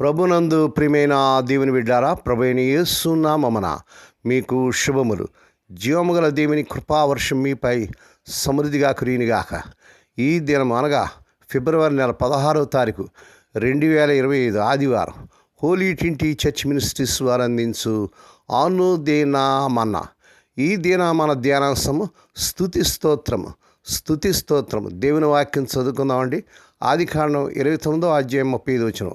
ప్రభునందు ప్రియమైన దేవుని బిడ్డారా ప్రభుని యేసునామన మీకు శుభములు. జీవముగల దేవుని కృపావర్షం మీపై సమృద్ధిగా కురినిగాక ఈ దినం అనగా ఫిబ్రవరి నెల పదహారవ తారీఖు రెండు వేల ఇరవై ఐదు ఆదివారం హోలీ టింటి చర్చ్ మినిస్ట్రీస్ వారు అందించు ఆను దేనామన్న ఈ దీనామన ధ్యానాంశము స్థుతి స్తోత్రము. స్థుతి స్తోత్రము. దేవుని వాక్యం చదువుకుందామండి. ఆది కారణం ఇరవై తొమ్మిదో అధ్యాయం ముప్పై ఐదు వచ్చిన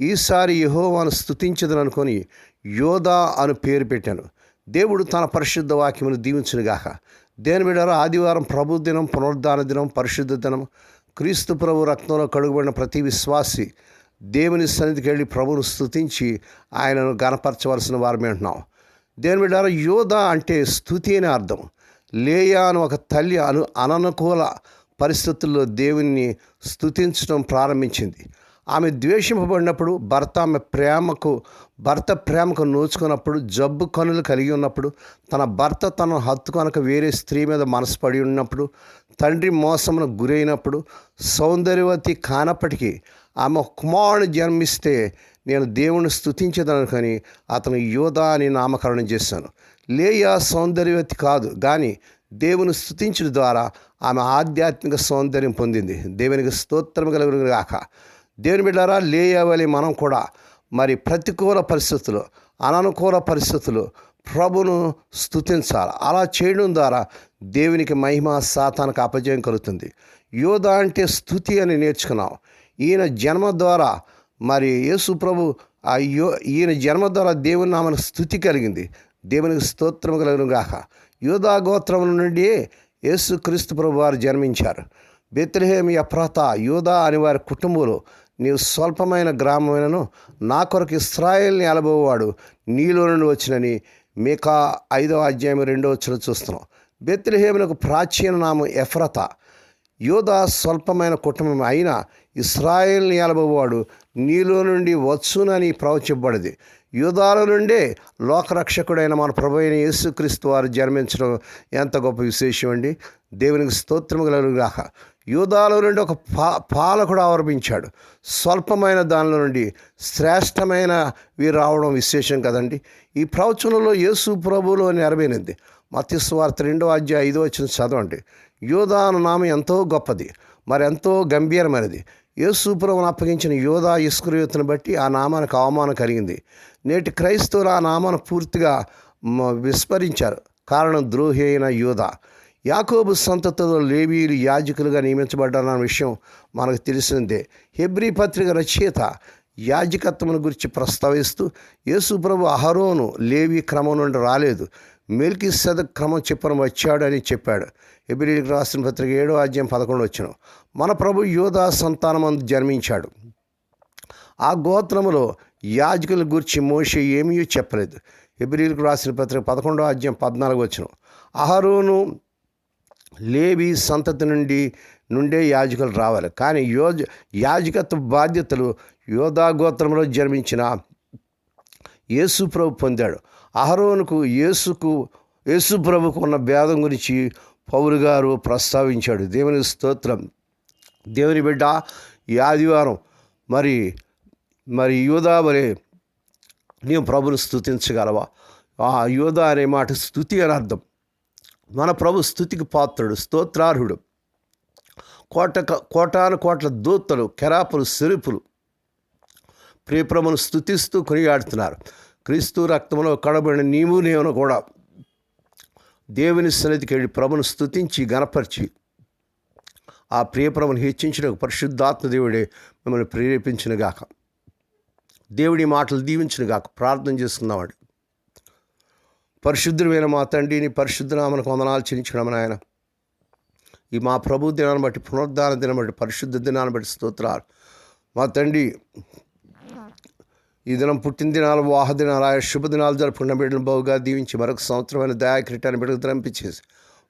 ఈసారి యహోవాను స్థుతించదని అనుకొని యోధా అని పేరు పెట్టాను. దేవుడు తన పరిశుద్ధ వాక్యమును దీవించునుగాక. దేని బిడ్డారా ఆదివారం ప్రభు దినం పునరుద్ధాన దినం పరిశుద్ధ దినం క్రీస్తు ప్రభు రక్తంలో కడుగుబడిన ప్రతి విశ్వాసి దేవుని సన్నిధికి వెళ్ళి ప్రభువును స్థుతించి ఆయనను గనపరచవలసిన వారమే అంటున్నాం దేని బిడ్డారా యోధ అంటే స్థుతి అని అర్థం. లేయా అని ఒక తల్లి అను అననుకూల పరిస్థితుల్లో దేవుణ్ణి స్థుతించడం ప్రారంభించింది. ఆమె ద్వేషింపబడినప్పుడు భర్త ఆమె ప్రేమకు భర్త ప్రేమకు నోచుకున్నప్పుడు జబ్బు కనులు కలిగి ఉన్నప్పుడు తన భర్త తనను హత్తుకొనక వేరే స్త్రీ మీద మనసు పడి ఉన్నప్పుడు తండ్రి మోసమును గురైనప్పుడు సౌందర్యవతి కానప్పటికీ ఆమె కుమారుడు జన్మిస్తే నేను దేవుని స్థుతించదనుకొని అతను యోధ అని నామకరణం చేశాను. లేయా సౌందర్యవతి కాదు కానీ దేవుని స్థుతించడం ద్వారా ఆమె ఆధ్యాత్మిక సౌందర్యం పొందింది. దేవునికి స్తోత్రం కలుగును గాక. దేవుని బిడ్డారా లేయవలి మనం కూడా. మరి ప్రతికూల పరిస్థితులు అననుకూల పరిస్థితులు ప్రభును స్థుతించాలి అలా చేయడం ద్వారా దేవునికి మహిమ సాతానికి అపజయం కలుగుతుంది. యోధ అంటే స్థుతి అని నేర్చుకున్నాం. ఈయన జన్మ ద్వారా మరి యేసు ప్రభు ఆ యో ఈయన జన్మ ద్వారా దేవుని నామన స్థుతి కలిగింది. దేవునికి స్తోత్రం కలిగిన గాక. యోధా గోత్రం నుండి యేసు క్రీస్తు ప్రభు వారు జన్మించారు. బెత్రహేమి అప్రాత యోధా అని వారి కుటుంబంలో నీవు స్వల్పమైన గ్రామమైనను నా కొరకు ఇస్రాయేల్ని అలబోవాడు నీలో నుండి వచ్చినని మీకా ఐదవ అధ్యాయం రెండో వచ్చిన చూస్తున్నాం. బెత్లహేమునకు ప్రాచీన నామం ఎఫ్రత. యోధా స్వల్పమైన కుటుంబం అయినా ఇస్రాయేల్ని ఎలబోవాడు నీలో నుండి వచ్చునని ప్రవచింపబడింది. యూదాల నుండే లోకరక్షకుడైన మన ప్రభు అయిన యేసుక్రీస్తు వారు జన్మించడం ఎంత గొప్ప విశేషం అండి దేవునికి స్తోత్రము కలుగుగాక యూదాలో నుండి ఒక పా పాలకుడు ఆవరించాడు స్వల్పమైన దానిలో నుండి శ్రేష్టమైన వీరు రావడం విశేషం కదండి. ఈ ప్రవచనంలో యేసు ప్రభువులో నెరవేరింది మత్స్వార్త రెండో అధ్యాయ ఐదో వచ్చిన చదవండి. యోధా అన్న నామం ఎంతో గొప్పది మరి ఎంతో గంభీరమైనది. యేసుపురమును అప్పగించిన యోధా ఇస్కురియోతుని బట్టి ఆ నామానికి అవమానం కలిగింది. నేటి క్రైస్తవులు ఆ నామాను పూర్తిగా విస్మరించారు. కారణం ద్రోహి అయిన యోధా యాకోబు సంతతిలో లేవీలు యాజకులుగా నియమించబడ్డారన్న విషయం మనకు తెలిసిందే హెబ్రీ పత్రిక రచయిత యాజకత్వం గురించి ప్రస్తావిస్తూ యేసుప్రభు అహరోను లేవి క్రమం నుండి రాలేదు. మెల్కి సద క్రమం చెప్పడం వచ్చాడు అని చెప్పాడు. ఎబ్రిలికి రాసిన పత్రిక ఏడో అధ్యాయం పదకొండు వచ్చిన మన ప్రభు యోధా సంతానం జన్మించాడు. ఆ గోత్రములో యాజకుల గురించి మోషే ఏమీ చెప్పలేదు. ఎబ్రిలికి రాసిన పత్రిక పదకొండో అధ్యాయం పద్నాలుగు వచ్చిన అహరోను లేవి సంతతి నుండి నుండే యాజకులు రావాలి. కానీ యోజ యాజకత్వ బాధ్యతలు యోధా గోత్రంలో జన్మించిన యేసు ప్రభు పొందాడు. అహరోనుకు యేసుకు యేసు ప్రభుకు ఉన్న భేదం గురించి పౌరు గారు ప్రస్తావించాడు. దేవుని స్తోత్రం. దేవుని బిడ్డ ఈ ఆదివారం మరి మరి యోధా మరి నీవు ప్రభుని స్థుతించగలవా ఆ యోధ అనే మాట స్థుతి అని అర్థం. మన ప్రభు స్థుతికి పాత్రుడు స్తోత్రార్హుడు. కోట కోటాను కోట్ల దూతలు కెరాపులు సెరుపులు ప్రియప్రమను స్థుతిస్తూ కొనియాడుతున్నారు. క్రీస్తు రక్తంలో కడబడిన నీవు నేను కూడా దేవుని సన్నిధికి వెళ్ళి ప్రభును స్థుతించి గనపరిచి ఆ ప్రియప్రభుని హెచ్చించిన పరిశుద్ధాత్మ దేవుడే మిమ్మల్ని ప్రేరేపించినగాక దేవుడి మాటలు దీవించినగాక ప్రార్థన చేసుకుందామండి. పరిశుద్ధుడైన మా తండ్రిని పరిశుద్ధనామను వందనాలు చెల్లించడం ఆయన ఈ మా ప్రభు దినాన్ని బట్టి పునరుద్ధార దినం బట్టి పరిశుద్ధ దినాన్ని బట్టి స్తోత్రాలు. మా తండ్రి ఈ దినం పుట్టిన దినాలు వాహ దినాలు ఆయా శుభదినాలు జరుపుకున్న బిడ్డను బహుగా దీవించి మరొక సంవత్సరమైన దయాకిరీటాన్ని బిడ్డకు త్రంపించేసి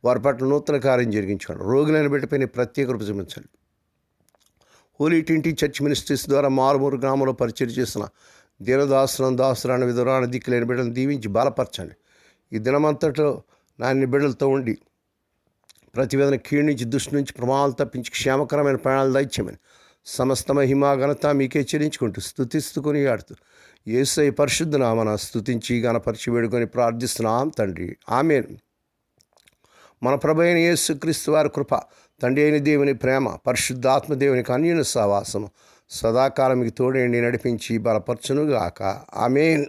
వారి పట్ల నూతన కార్యం జరిగించుకోండి. రోగులైన బిడ్డపైన ప్రత్యేక రూప చూపించండి. హోలీ టింటి చర్చ్ మినిస్ట్రీస్ ద్వారా మారుమూరు గ్రామంలో పరిచయం చేసిన దీనదాసనం దాసురాన్ని విధురాన్ని దిక్కులేని బిడ్డను దీవించి బలపరచండి. ఈ దినమంతట్లో నాన్ని బిడ్డలతో ఉండి ప్రతివేదన కీడు నుంచి దుష్టి నుంచి ప్రమాదాలు తప్పించి క్షేమకరమైన ప్రాణాలు దైత్యమని సమస్త మహిమా ఘనత మీకే చెల్లించుకుంటూ స్థుతిస్తూ కొనియాడుతూ ఏసై పరిశుద్ధ నామన స్థుతించి గణపరిచి వేడుకొని ప్రార్థిస్తున్నాం తండ్రి. ఆమె మన ప్రభు అయిన యేసుక్రీస్తు వారి కృప తండ్రి అయిన దేవుని ప్రేమ పరిశుద్ధాత్మ దేవుని కన్యుని సహవాసము సదాకాలం మీకు తోడేండి నడిపించి బలపరచునుగాక. ఆమెన్.